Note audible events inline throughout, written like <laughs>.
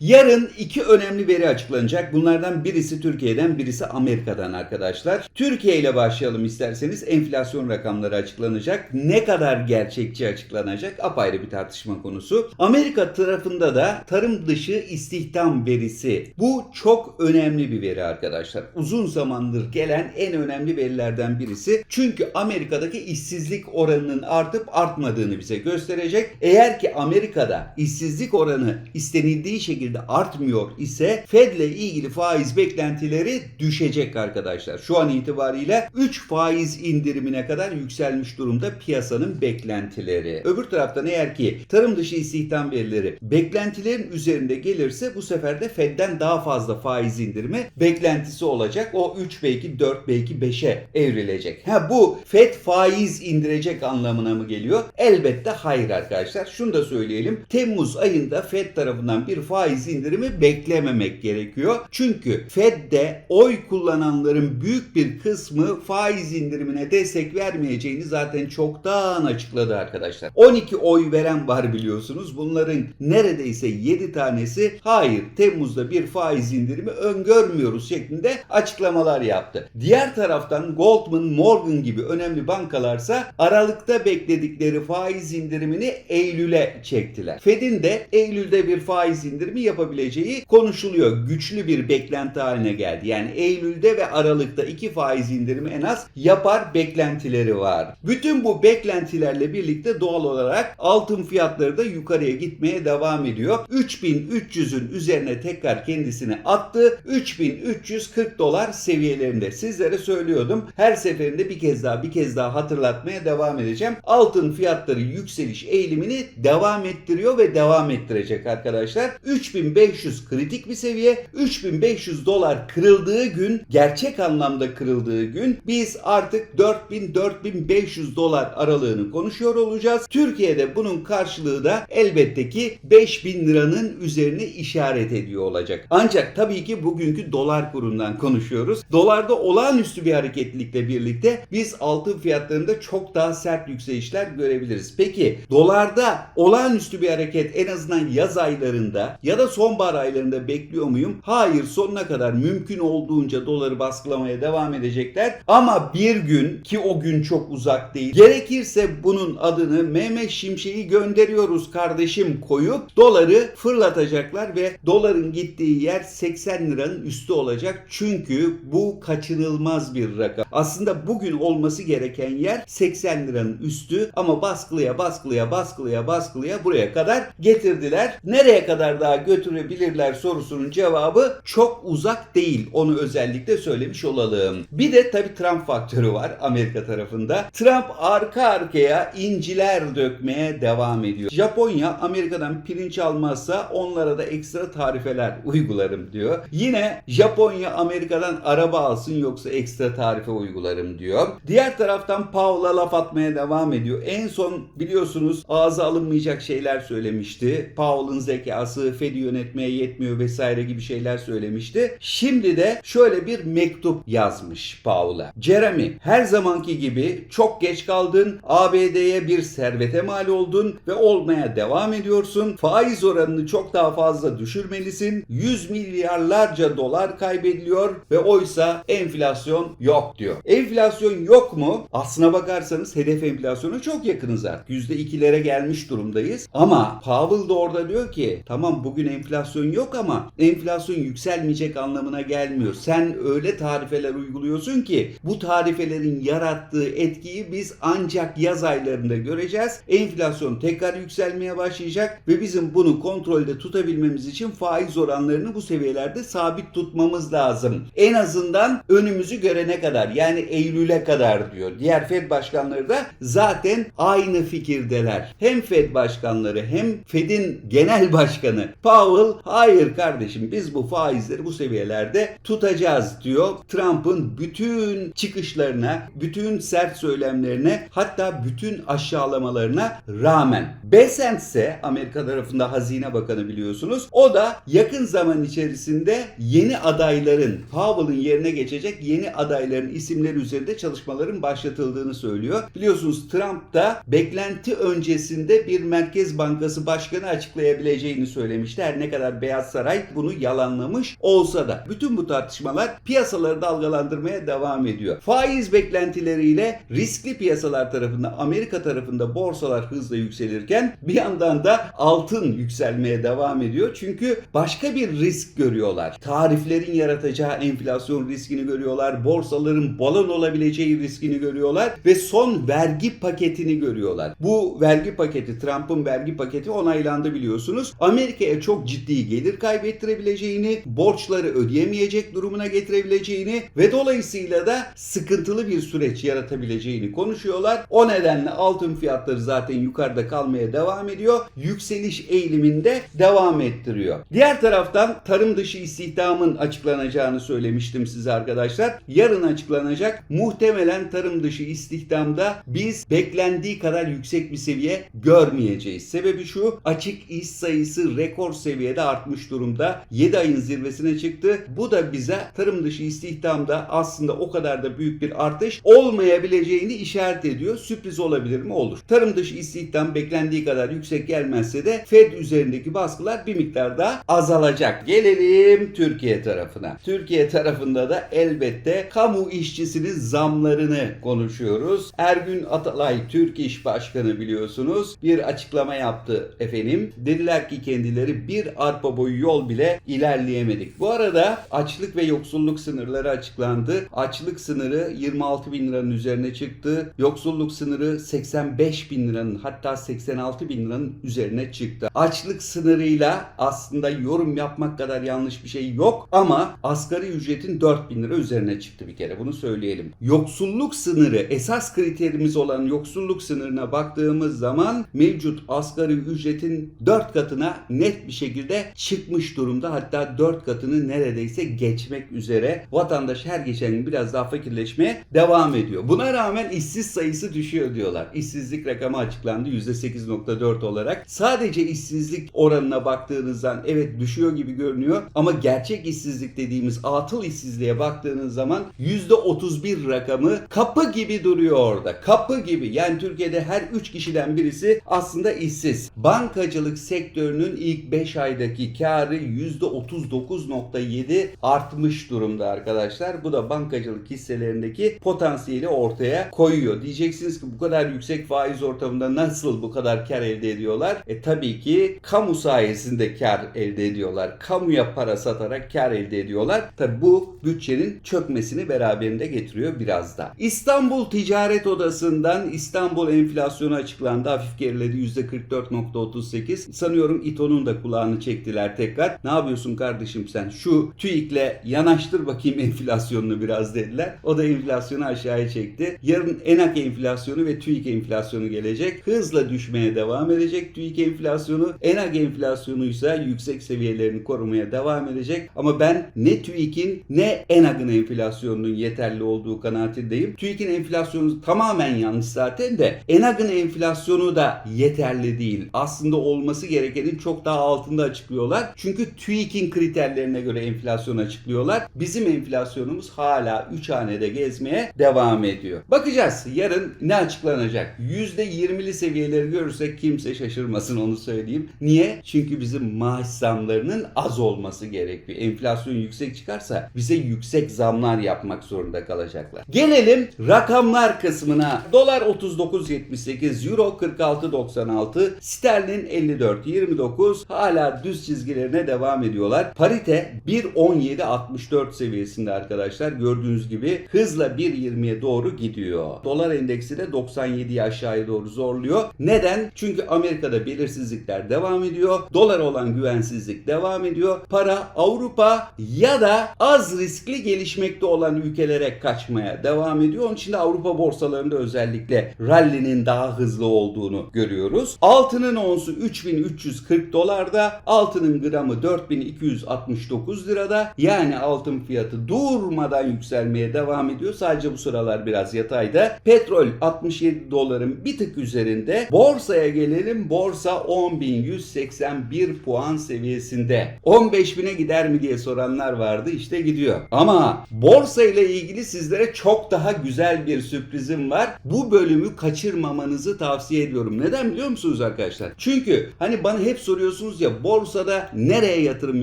Yarın iki önemli veri açıklanacak. Bunlardan birisi Türkiye'den, birisi Amerika'dan arkadaşlar. Türkiye ile başlayalım isterseniz. Enflasyon rakamları açıklanacak. Ne kadar gerçekçi açıklanacak? Apayrı bir tartışma konusu. Amerika tarafında da tarım dışı istihdam verisi. Bu çok önemli bir veri arkadaşlar. Uzun zamandır gelen en önemli verilerden birisi. Çünkü Amerika'daki işsizlik oranının artıp artmadığını bize gösterecek. Eğer ki Amerika'da işsizlik oranı istenildiği şekilde artmıyor ise Fed ile ilgili faiz beklentileri düşecek arkadaşlar. Şu an itibariyle 3 faiz indirimine kadar yükselmiş durumda piyasanın beklentileri. Öbür taraftan eğer ki tarım dışı istihdam verileri beklentilerin üzerinde gelirse bu sefer de Fed'den daha fazla faiz indirimi beklentisi olacak. O 3 belki 4 belki 5'e evrilecek. Ha bu Fed faiz indirecek anlamına mı geliyor? Elbette hayır arkadaşlar. Şunu da söyleyelim. Temmuz ayında Fed tarafından bir faiz indirimi beklememek gerekiyor. Çünkü Fed'de oy kullananların büyük bir kısmı faiz indirimine destek vermeyeceğini zaten çoktan açıkladı arkadaşlar. 12 oy veren var biliyorsunuz. Bunların neredeyse 7 tanesi hayır Temmuz'da bir faiz indirimi öngörmüyoruz şeklinde açıklamalar yaptı. Diğer taraftan Goldman, Morgan gibi önemli bankalarsa Aralık'ta bekledikleri faiz indirimini Eylül'e çektiler. Fed'in de Eylül'de bir faiz indirimi yapabileceği konuşuluyor. Güçlü bir beklenti haline geldi. Yani Eylül'de ve Aralık'ta iki faiz indirimi en az yapar beklentileri var. Bütün bu beklentilerle birlikte doğal olarak altın fiyatları da yukarıya gitmeye devam ediyor. 3300'ün üzerine tekrar kendisini attı. 3340 dolar seviyelerinde. Sizlere söylüyordum. Her seferinde bir kez daha bir kez daha hatırlatmaya devam edeceğim. Altın fiyatları yükseliş eğilimini devam ettiriyor ve devam ettirecek arkadaşlar. 3500 kritik bir seviye. 3500 dolar kırıldığı gün, gerçek anlamda kırıldığı gün biz artık 4000-4500 dolar aralığını konuşuyor olacağız. Türkiye'de bunun karşılığı da elbette ki 5000 liranın üzerine işaret ediyor olacak. Ancak tabii ki bugünkü dolar kurundan konuşuyoruz. Dolarda olağanüstü bir hareketlilikle birlikte biz altın fiyatlarında çok daha sert yükselişler görebiliriz. Peki dolarda olağanüstü bir hareket en azından yaz aylarında ya da sonbahar aylarında bekliyor muyum? Hayır sonuna kadar mümkün olduğunca doları baskılamaya devam edecekler. Ama bir gün ki o gün çok uzak değil. Gerekirse bunun adını Mehmet Şimşek'i gönderiyoruz kardeşim koyup doları fırlatacaklar ve doların gittiği yer 80 liranın üstü olacak. Çünkü bu kaçınılmaz bir rakam. Aslında bugün olması gereken yer 80 liranın üstü ama baskılıya baskılıya baskılıya baskılıya buraya kadar getirdiler. Nereye kadar daha götürebilirler sorusunun cevabı çok uzak değil. Onu özellikle söylemiş olalım. Bir de tabii Trump faktörü var Amerika tarafında. Trump arka arkaya inciler dökmeye devam ediyor. Japonya Amerika'dan pirinç almazsa onlara da ekstra tarifeler uygularım diyor. Yine Japonya Amerika'dan araba alsın yoksa ekstra tarife uygularım diyor. Diğer taraftan Powell'a laf atmaya devam ediyor. En son biliyorsunuz ağza alınmayacak şeyler söylemişti. Powell'ın zekası Fed'i yönetmeye yetmiyor vesaire gibi şeyler söylemişti. Şimdi de şöyle bir mektup yazmış Powell'a. Jeremy her zamanki gibi çok geç kaldın. ABD'ye bir servete mal oldun ve olmaya devam ediyorsun. Faiz oranını çok daha fazla düşürmelisin. 100 milyarlarca dolar kaybediliyor ve oysa enflasyon yok diyor. Enflasyon yok mu? Aslına bakarsanız hedef enflasyona çok yakınız artık. %2'lere gelmiş durumdayız. Ama Powell da orada diyor ki tamam bugün enflasyon yok ama enflasyon yükselmeyecek anlamına gelmiyor. Sen öyle tarifeler uyguluyorsun ki bu tarifelerin yarattığı etkiyi biz ancak yaz aylarında göreceğiz. Enflasyon tekrar yükselmeye başlayacak ve bizim bunu kontrolde tutabilmemiz için faiz oranlarını bu seviyelerde sabit tutmamız lazım. En azından önümüzü görene kadar yani Eylül'e kadar diyor. Diğer Fed başkanları da zaten aynı fikirdeler. Hem Fed başkanları hem Fed'in genel başkanı Powell hayır kardeşim biz bu faizleri bu seviyelerde tutacağız diyor. Trump'ın bütün çıkışlarına, bütün sert söylemlerine hatta bütün aşağılamalarına rağmen. Besant ise Amerika tarafında Hazine Bakanı biliyorsunuz. O da yakın zaman içerisinde yeni adayların Powell'ın yerine geçecek yeni adayların isimleri üzerinde çalışmaların başlatıldığını söylüyor. Biliyorsunuz Trump da beklenti öncesinde bir Merkez Bankası Başkanı açıklayabileceğini söylemişti. Her ne kadar Beyaz Saray bunu yalanlamış olsa da. Bütün bu tartışmalar piyasaları dalgalandırmaya devam ediyor. Faiz beklentileriyle riskli piyasalar tarafında Amerika tarafında borsalar hızla yükselirken bir yandan da altın yükselmeye devam ediyor. Çünkü başka bir risk görüyorlar. Tariflerin yaratacağı enflasyon riskini görüyorlar. Borsaların balon olabileceği riskini görüyorlar ve son vergi paketini görüyorlar. Bu vergi paketi Trump'ın vergi paketi onaylandı biliyorsunuz. Amerika'ya çok ciddi gelir kaybettirebileceğini, borçları ödeyemeyecek durumuna getirebileceğini ve dolayısıyla da sıkıntılı bir süreç yaratabileceğini konuşuyorlar. O nedenle altın fiyatları zaten yukarıda kalmaya devam ediyor. Yükseliş eğiliminde devam ettiriyor. Diğer taraftan tarım dışı istihdamın açıklanacağını söylemiştim size arkadaşlar. Yarın açıklanacak. Muhtemelen tarım dışı istihdamda biz beklendiği kadar yüksek bir seviye görmeyeceğiz. Sebebi şu açık iş sayısı rekor seviyede artmış durumda. 7 ayın zirvesine çıktı. Bu da bize tarım dışı istihdamda aslında o kadar da büyük bir artış olmayabileceğini işaret ediyor. Sürpriz olabilir mi? Olur. Tarım dışı istihdam beklendiği kadar yüksek gelmezse de Fed üzerindeki baskılar bir miktar daha azalacak. Gelelim Türkiye tarafına. Türkiye tarafında da elbette kamu işçisinin zamlarını konuşuyoruz. Ergün Atalay Türk İş Başkanı biliyorsunuz bir açıklama yaptı efendim. Dediler ki kendileri bir arpa boyu yol bile ilerleyemedik. Bu arada açlık ve yoksulluk sınırları açıklandı. Açlık sınırı 26 bin liranın üzerine çıktı. Yoksulluk sınırı 85 bin liranın hatta 86 bin liranın üzerine çıktı. Açlık sınırıyla aslında yorum yapmak kadar yanlış bir şey yok ama asgari ücretin 4 bin lira üzerine çıktı bir kere bunu söyleyelim. Yoksulluk sınırı esas kriterimiz olan yoksulluk sınırına baktığımız zaman mevcut asgari ücretin 4 katına net bir şekilde çıkmış durumda. Hatta 4 katını neredeyse geçmek üzere. Vatandaş her geçen gün biraz daha fakirleşmeye devam ediyor. Buna rağmen işsiz sayısı düşüyor diyorlar. İşsizlik rakamı açıklandı %8.4 olarak. Sadece işsizlik oranına baktığınızdan evet düşüyor gibi görünüyor ama gerçek işsizlik dediğimiz atıl işsizliğe baktığınız zaman %31 rakamı kapı gibi duruyor orada. Kapı gibi. Yani Türkiye'de her 3 kişiden birisi aslında işsiz. Bankacılık sektörünün ilk 5 aydaki karı %39.7 artmış durumda arkadaşlar. Bu da bankacılık hisselerindeki potansiyeli ortaya koyuyor. Diyeceksiniz ki bu kadar yüksek faiz ortamında nasıl bu kadar kar elde ediyorlar? E tabii ki kamu sayesinde kar elde ediyorlar. Kamuya para satarak kar elde ediyorlar. Tabii bu bütçenin çökmesini beraberinde getiriyor biraz da. İstanbul Ticaret Odası'ndan İstanbul enflasyonu açıklandı. Hafif geriledi %44.38. Sanıyorum İTO'nun da kulağını çektiler tekrar. Ne yapıyorsun kardeşim sen? Şu TÜİK'le yanaştır bakayım <laughs> enflasyonunu biraz dediler. O da enflasyonu aşağıya çekti. Yarın ENAK enflasyonu ve TÜİK enflasyonu gelecek. Hızla düşmeye devam edecek TÜİK enflasyonu. ENAK enflasyonu ise yüksek seviyelerini korumaya devam edecek. Ama ben ne TÜİK'in ne ENAK'ın enflasyonunun yeterli olduğu kanaatindeyim. TÜİK'in enflasyonu tamamen yanlış zaten de ENAK'ın enflasyonu da yeterli değil. Aslında olması gerekenin çok daha altında açıklıyorlar. Çünkü TÜİK'in kriterlerine göre enflasyon açıklıyorlar. Bizim enflasyonumuz hala 3 hanede gezmeye devam ediyor. Bakacağız yarın ne açıklanacak? %20'li seviyeleri görürsek kimse şaşırmasın onu söyleyeyim. Niye? Çünkü bizim maaş zamlarının az olması gerekiyor. Enflasyon yüksek çıkarsa bize yüksek zamlar yapmak zorunda kalacaklar. Gelelim rakamlar kısmına. Dolar 39.78, Euro 46.96, Sterlin 54.29 hala düz çizgilerine devam ediyorlar. Parite 1.17.64 seviyesinde arkadaşlar. Gördüğünüz gibi hızla 1.20'ye doğru gidiyor. Dolar endeksi de 97'yi aşağıya doğru zorluyor. Neden? Çünkü Amerika'da belirsizlikler devam ediyor. Dolar olan güvensizlik devam ediyor. Para Avrupa ya da az riskli gelişmekte olan ülkelere kaçmaya devam ediyor. Onun için de Avrupa borsalarında özellikle rally'nin daha hızlı olduğunu görüyoruz. Altının onsu 3340 dolarda, altının gramı 4269 lirada. Yani altın fiyatı durmadan yükselmeye devam ediyor. Sadece bu sıralar biraz yatayda. Petrol 67 doların bir tık üzerinde. Borsaya gelelim. Borsa 10.181 puan seviyesinde. 15.000'e gider mi diye soranlar vardı. İşte gidiyor. Ama borsa ile ilgili sizlere çok daha güzel bir sürprizim var. Bu bölümü kaçırmamanızı tavsiye ediyorum. Neden biliyor musunuz arkadaşlar? Çünkü hani bana hep soruyorsunuz ya Borsada nereye yatırım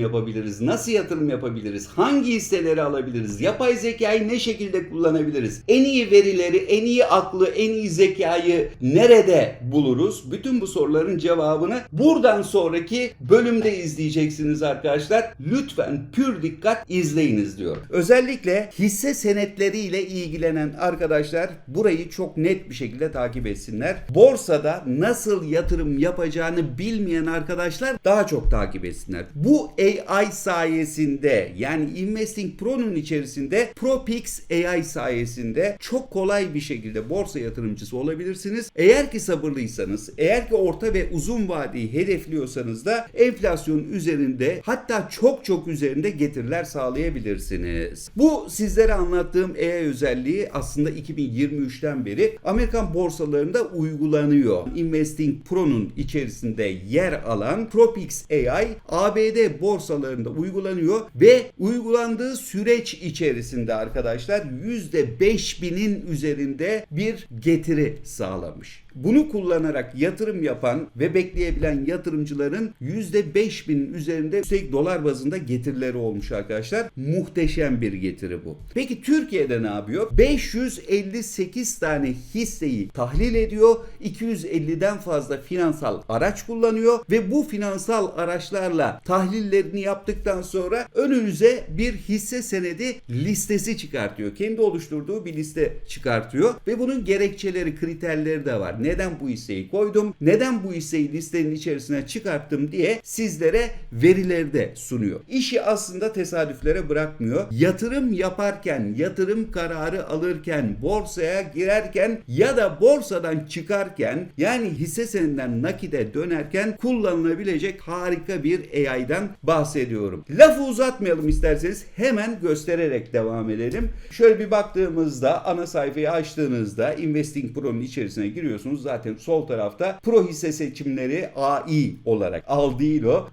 yapabiliriz? Nasıl yatırım yapabiliriz? Hangi hisseleri alabiliriz? Yapay zekayı ne şekilde kullanabiliriz? En iyi verileri, en iyi aklı, en iyi zekayı nerede buluruz? Bütün bu soruların cevabını buradan sonraki bölümde izleyeceksiniz arkadaşlar. Lütfen pür dikkat izleyiniz diyor. Özellikle hisse senetleriyle ilgilenen arkadaşlar burayı çok net bir şekilde takip etsinler. Borsada nasıl yatırım yapacağını bilmeyen arkadaşlar daha çok takip etsinler. Bu AI sayesinde yani Investing Pro'nun içerisinde ProPix AI sayesinde çok kolay bir şekilde borsa yatırımcısı olabilirsiniz. Eğer ki sabırlıysanız, eğer ki orta ve uzun vadeyi hedefliyorsanız da enflasyonun üzerinde hatta çok çok üzerinde getiriler sağlayabilirsiniz. Bu sizlere anlattığım AI özelliği aslında 2023'ten beri Amerikan borsalarında uygulanıyor. Investing Pro'nun içerisinde yer alan ProPix AI ABD borsalarında uygulanıyor ve uygulandığı süreç içerisinde arkadaşlar %5000'in üzerinde bir getiri sağlamış. Bunu kullanarak yatırım yapan ve bekleyebilen yatırımcıların %5000'in üzerinde üstelik dolar bazında getirileri olmuş arkadaşlar. Muhteşem bir getiri bu. Peki Türkiye'de ne yapıyor? 558 tane hisseyi tahlil ediyor. 250'den fazla finansal araç kullanıyor ve bu finansal araçlarla tahlillerini yaptıktan sonra önünüze bir hisse senedi listesi çıkartıyor. Kendi oluşturduğu bir liste çıkartıyor ve bunun gerekçeleri, kriterleri de var. Neden bu hisseyi koydum? Neden bu hisseyi listenin içerisine çıkarttım diye sizlere verileri de sunuyor. İşi aslında tesadüflere bırakmıyor. Yatırım yaparken, yatırım kararı alırken, borsaya girerken ya da borsadan çıkarken yani hisse senedinden nakide dönerken kullanılabilecek harika bir AI'dan bahsediyorum. Lafı uzatmayalım isterseniz hemen göstererek devam edelim. Şöyle bir baktığımızda ana sayfayı açtığınızda Investing Pro'nun içerisine giriyorsunuz. Zaten sol tarafta Pro hisse seçimleri AI olarak al.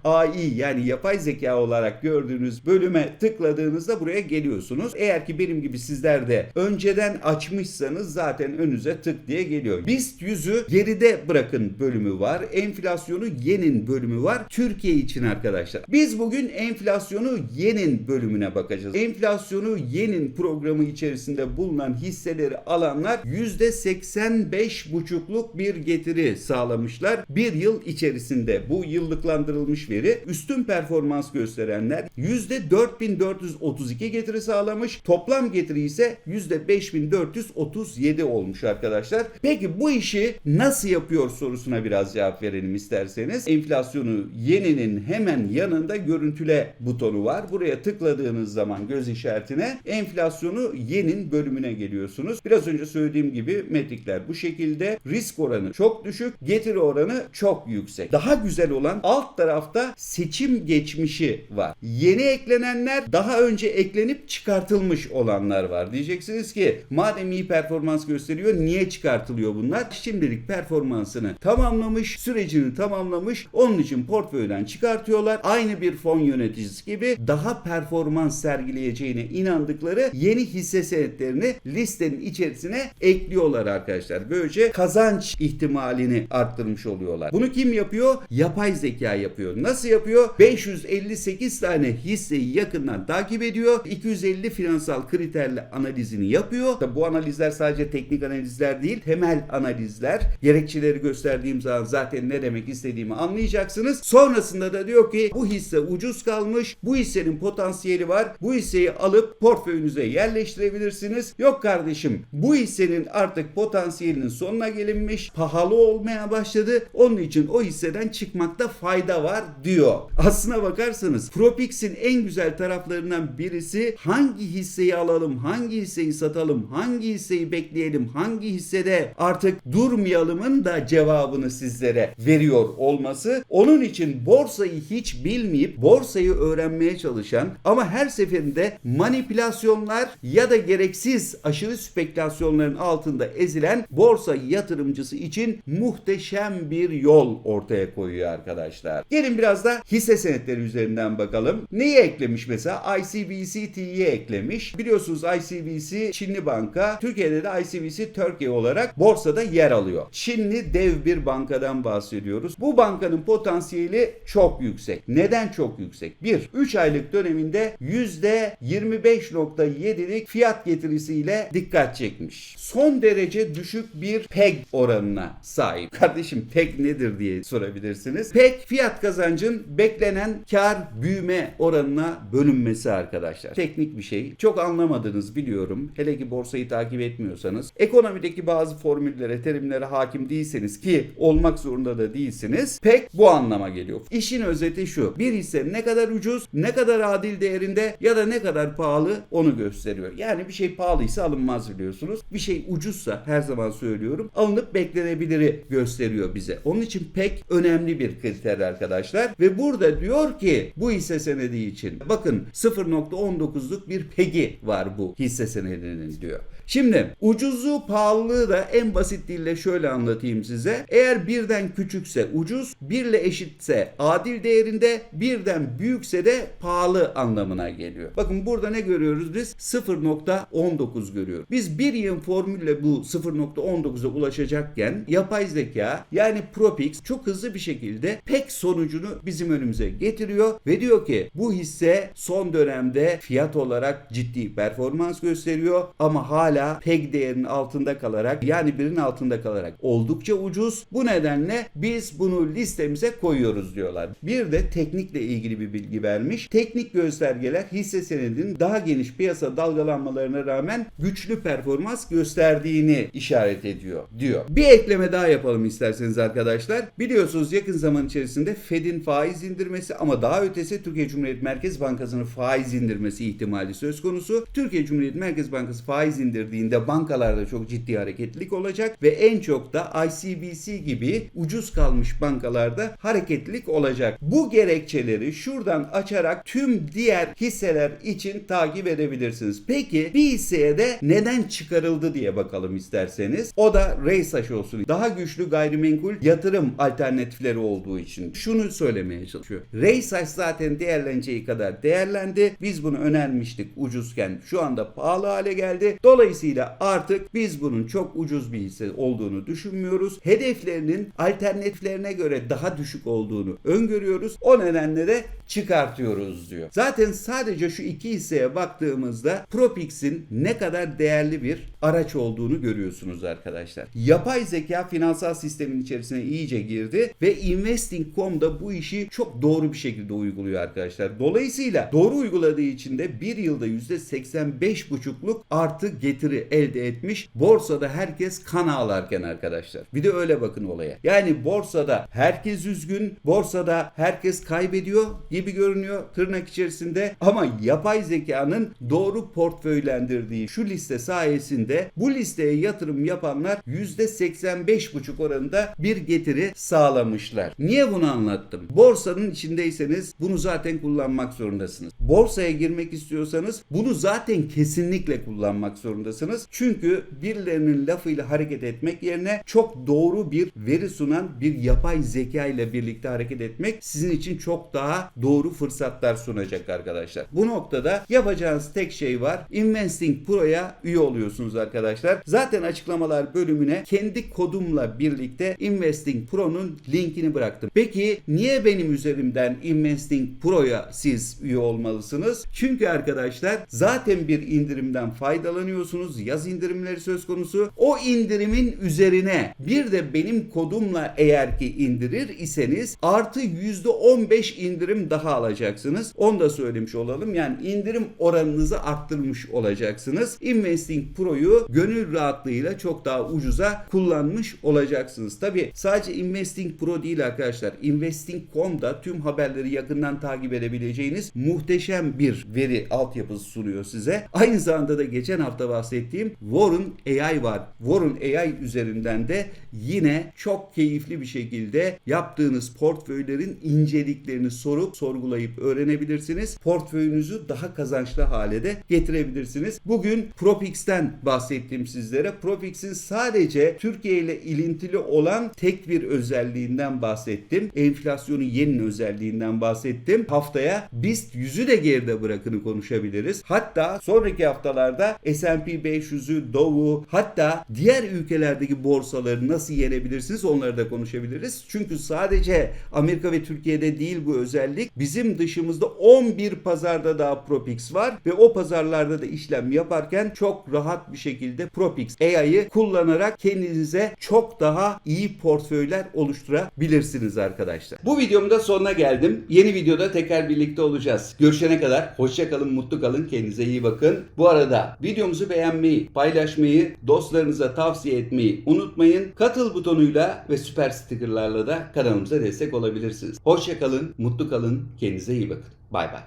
AI yani yapay zeka olarak gördüğünüz bölüme tıkladığınızda buraya geliyorsunuz. Eğer ki benim gibi sizler de önceden açmışsanız zaten önünüze tık diye geliyor. BIST 100'ü geride bırakın bölümü var. Enflasyonu yenin bölümü var. Türkiye için arkadaşlar. Biz bugün enflasyonu yenin bölümüne bakacağız. Enflasyonu yenin programı içerisinde bulunan hisseleri alanlar %85,5'luk bir getiri sağlamışlar. Bir yıl içerisinde bu yıllıklandırılmış veri. Üstün performans gösterenler %4432 getiri sağlamış. Toplam getiri ise %5437 olmuş arkadaşlar. Peki bu işi nasıl yapıyor sorusuna biraz cevap verelim isterseniz. Enflasyonu yeninin hemen yanında görüntüle butonu var. Buraya tıkladığınız zaman göz işaretine enflasyonu yenin bölümüne geliyorsunuz. Biraz önce söylediğim gibi metrikler bu şekilde. Risk oranı çok düşük, getiri oranı çok yüksek. Daha güzel olan alt tarafta seçim geçmişi var. Yeni eklenenler daha önce eklenip çıkartılmış olanlar var. Diyeceksiniz ki madem iyi performans gösteriyor niye çıkartılıyor bunlar? Şimdilik performansını tamamlamış, sürecini tamamlamış. Onun için portföyden çıkartıyorlar. Aynı bir fon yöneticisi gibi daha performans sergileyeceğine inandıkları yeni hisse senetlerini listenin içerisine ekliyorlar arkadaşlar. Böylece kazanç ihtimalini arttırmış oluyorlar. Bunu kim yapıyor? Yapay zeka yapıyor. Nasıl yapıyor? 558 tane hisseyi yakından takip ediyor. 250 finansal kriterle analizini yapıyor. Tabi bu analizler sadece teknik analizler değil, temel analizler. Gerekçeleri gösterdiğim zaman zaten ne demek istediğimi anlayacaksınız. Sonrasında da diyor ki bu hisse ucuz kalmış, bu hissenin potansiyeli var. Bu hisseyi alıp portföyünüze yerleştirebilirsiniz. Yok kardeşim bu hissenin artık potansiyelinin sonuna gelinmiş, pahalı olmaya başladı. Onun için o hisseden çıkmakta fayda var diyor. Aslına bakarsanız Propix'in en güzel taraflarından birisi hangi hisseyi alalım, hangi hisseyi satalım, hangi hisseyi bekleyelim, hangi hissede artık durmayalımın da cevabını sizlere veriyor olması. Onun için borsayı hiç bilmeyip borsayı öğrenmeye çalışan ama her seferinde manipülasyonlar ya da gereksiz aşırı spekülasyonların altında ezilen borsa yatırımcısı için muhteşem bir yol ortaya koyuyor arkadaşlar. Gelin biraz da hisse senetleri üzerinden bakalım. Neyi eklemiş mesela? ICBC T'yi eklemiş. Biliyorsunuz ICBC Çinli banka. Türkiye'de de ICBC Türkiye olarak borsada yer alıyor. Çinli dev bir bankadan bahsediyoruz. Bu bankanın potansiyeli ilgili çok yüksek. Neden çok yüksek? 1. 3 aylık döneminde %25.7'lik fiyat getirisiyle dikkat çekmiş. Son derece düşük bir PEG oranına sahip. <laughs> Kardeşim PEG nedir diye sorabilirsiniz. PEG fiyat kazancın beklenen kar büyüme oranına bölünmesi arkadaşlar. Teknik bir şey. Çok anlamadınız biliyorum. Hele ki borsayı takip etmiyorsanız. Ekonomideki bazı formüllere, terimlere hakim değilseniz ki olmak zorunda da değilsiniz. PEG bu anlama geliyor. İşin özeti şu. Bir hisse ne kadar ucuz, ne kadar adil değerinde ya da ne kadar pahalı onu gösteriyor. Yani bir şey pahalıysa alınmaz biliyorsunuz. Bir şey ucuzsa her zaman söylüyorum alınıp beklenebiliri gösteriyor bize. Onun için pek önemli bir kriter arkadaşlar. Ve burada diyor ki bu hisse senedi için bakın 0.19'luk bir pegi var bu hisse senedinin diyor. Şimdi ucuzluğu pahalılığı da en basit dille şöyle anlatayım size. Eğer birden küçükse ucuz, birle eşitse adil değerinde, birden büyükse de pahalı anlamına geliyor. Bakın burada ne görüyoruz biz? 0.19 görüyoruz. Biz bir yığın formülle bu 0.19'a ulaşacakken yapay zeka yani Propix çok hızlı bir şekilde pek sonucunu bizim önümüze getiriyor ve diyor ki bu hisse son dönemde fiyat olarak ciddi performans gösteriyor ama hala PEG değerinin altında kalarak yani birinin altında kalarak oldukça ucuz. Bu nedenle biz bunu listemize koyuyoruz diyorlar. Bir de teknikle ilgili bir bilgi vermiş. Teknik göstergeler hisse senedinin daha geniş piyasa dalgalanmalarına rağmen güçlü performans gösterdiğini işaret ediyor diyor. Bir ekleme daha yapalım isterseniz arkadaşlar. Biliyorsunuz yakın zaman içerisinde Fed'in faiz indirmesi ama daha ötesi Türkiye Cumhuriyet Merkez Bankası'nın faiz indirmesi ihtimali söz konusu. Türkiye Cumhuriyet Merkez Bankası faiz indirdiğinde bankalarda çok ciddi hareketlilik olacak ve en çok da ICBC gibi ucuz kalmış bankalarda hareketlilik olacak. Bu gerekçeleri şuradan açarak tüm diğer hisseler için takip edebilirsiniz. Peki bir hisseye de neden çıkarıldı diye bakalım isterseniz. O da Reysaş olsun. Daha güçlü gayrimenkul yatırım alternatifleri olduğu için. Şunu söylemeye çalışıyor. Reysaş zaten değerleneceği kadar değerlendi. Biz bunu önermiştik ucuzken. Şu anda pahalı hale geldi. Dolayısıyla artık biz bunun çok ucuz bir hisse olduğunu düşünmüyoruz. Hedeflerinin alternatiflerine göre daha düşük olduğunu öngörüyoruz. O nedenle de çıkartıyoruz diyor. Zaten sadece şu iki hisseye baktığımızda Propix'in ne kadar değerli bir araç olduğunu görüyorsunuz arkadaşlar. Yapay zeka finansal sistemin içerisine iyice girdi ve Investing.com da bu işi çok doğru bir şekilde uyguluyor arkadaşlar. Dolayısıyla doğru uyguladığı için de bir yılda %85,5'luk artı getiri elde etmiş. Borsada herkes kan ağlarken arkadaşlar. Bir de öyle bakın olaya. Yani borsada herkes üzgün, borsada herkes kaybediyor gibi görünüyor tırnak içerisinde ama yapay zekanın doğru portföylendirdiği şu liste sayesinde bu listeye yatırım yapanlar %85,5 oranında bir getiri sağlamışlar. Niye bunu anlattım? Borsanın içindeyseniz bunu zaten kullanmak zorundasınız. Borsaya girmek istiyorsanız bunu zaten kesinlikle kullanmak zorundasınız. Çünkü birilerinin lafıyla hareket etmek yerine çok doğru bir veri sunan bir yapay zeka ile birlikte hareket etmek sizin için çok daha doğru fırsatlar sunacak arkadaşlar. Bu noktada yapacağınız tek şey var. Investing Pro'ya üye oluyorsunuz arkadaşlar. Zaten açıklamalar bölümüne kendi kodumla birlikte Investing Pro'nun linkini bıraktım. Peki niye benim üzerimden Investing Pro'ya siz üye olmalısınız? Çünkü arkadaşlar zaten bir indirimden faydalanıyorsunuz. Yaz indirimleri söz konusu. O indirimin üzerine bir de benim kodumla eğer ki indirir iseniz artı %15 indirim daha alacaksınız. Onu da söylemiş olalım. Yani indirim oranınızı arttırmış olacaksınız. Investing Pro'yu gönül rahatlığıyla çok daha ucuza kullanmış olacaksınız. Tabi sadece Investing Pro değil arkadaşlar. Investing.com'da tüm haberleri yakından takip edebileceğiniz muhteşem bir veri altyapısı sunuyor size. Aynı zamanda da geçen hafta bahsettiğim Warren AI var. Warren AI üzerinden de yine çok keyifli bir şekilde yaptığınız portföylerin inceliklerini sorup sorgulayıp öğrenebilirsiniz. Portföyünüzü daha kazançlı hale de getirebilirsiniz. Bugün Propix'ten bahsettim sizlere. Propix'in sadece Türkiye ile ilintili olan tek bir özelliğinden bahsettim. Enflasyonun yeni özelliğinden bahsettim. Haftaya BIST 100'ü de geride bırakını konuşabiliriz. Hatta sonraki haftalarda S&P 500'ü, Dow'u hatta diğer ülkelerdeki borsaları nasıl yenebilirsiniz onları da konuşabiliriz. Çünkü sadece Amerika ve Türkiye'de değil bu özellik. Bizim dışımızda 11 pazarda daha Propix var ve o pazarlarda da işlem yaparken çok rahat bir şekilde Propix AI'yı kullanarak kendinize çok daha iyi portföyler oluşturabilirsiniz arkadaşlar. Bu videomun da sonuna geldim. Yeni videoda tekrar birlikte olacağız. Görüşene kadar hoşça kalın, mutlu kalın, kendinize iyi bakın. Bu arada videomuzu beğenmeyi, paylaşmayı, dostlarınıza tavsiye etmeyi unutmayın. Katıl butonuyla ve süper stickerlarla da kanalımıza destek olabilirsiniz. Hoşça kalın, mutlu kalın, kendinize iyi bakın. Bay bay.